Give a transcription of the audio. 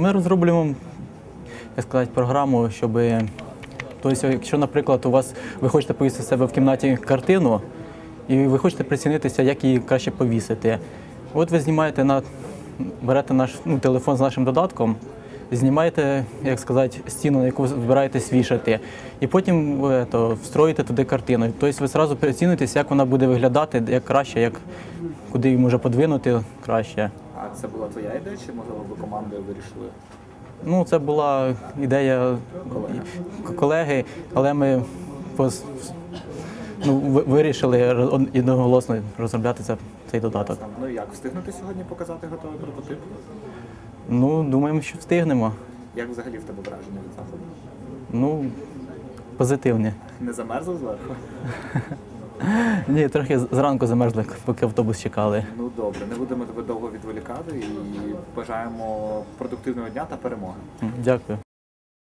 Ми розроблюємо, як сказати, програму, щоб. Тобто, якщо, наприклад, у вас ви хочете повісити себе в кімнаті картину, і ви хочете прицінитися, як її краще повісити. От ви знімаєте на берете наш ну, телефон з нашим додатком, знімаєте, як сказати, стіну, на яку збираєтесь вішати, і потім ви, то, встроїте туди картину. Тобто ви одразу прицінитесь, як вона буде виглядати, як краще, як куди її може подвинути краще. Це була твоя ідея, чи можливо ви командою вирішили? Ну, це була ідея к- колеги, але ми пос- ну, вирішили одноголосно розробляти це- цей додаток. Ну і як встигнути сьогодні показати готовий прототип? Ну, думаємо, що встигнемо. Як взагалі в тебе враження від заходу? Ну, позитивні. Не замерзли зверху? Ні, трохи зранку замерзли, поки автобус чекали. Ну добре, не будемо тебе довго відволікати і бажаємо продуктивного дня та перемоги. Дякую.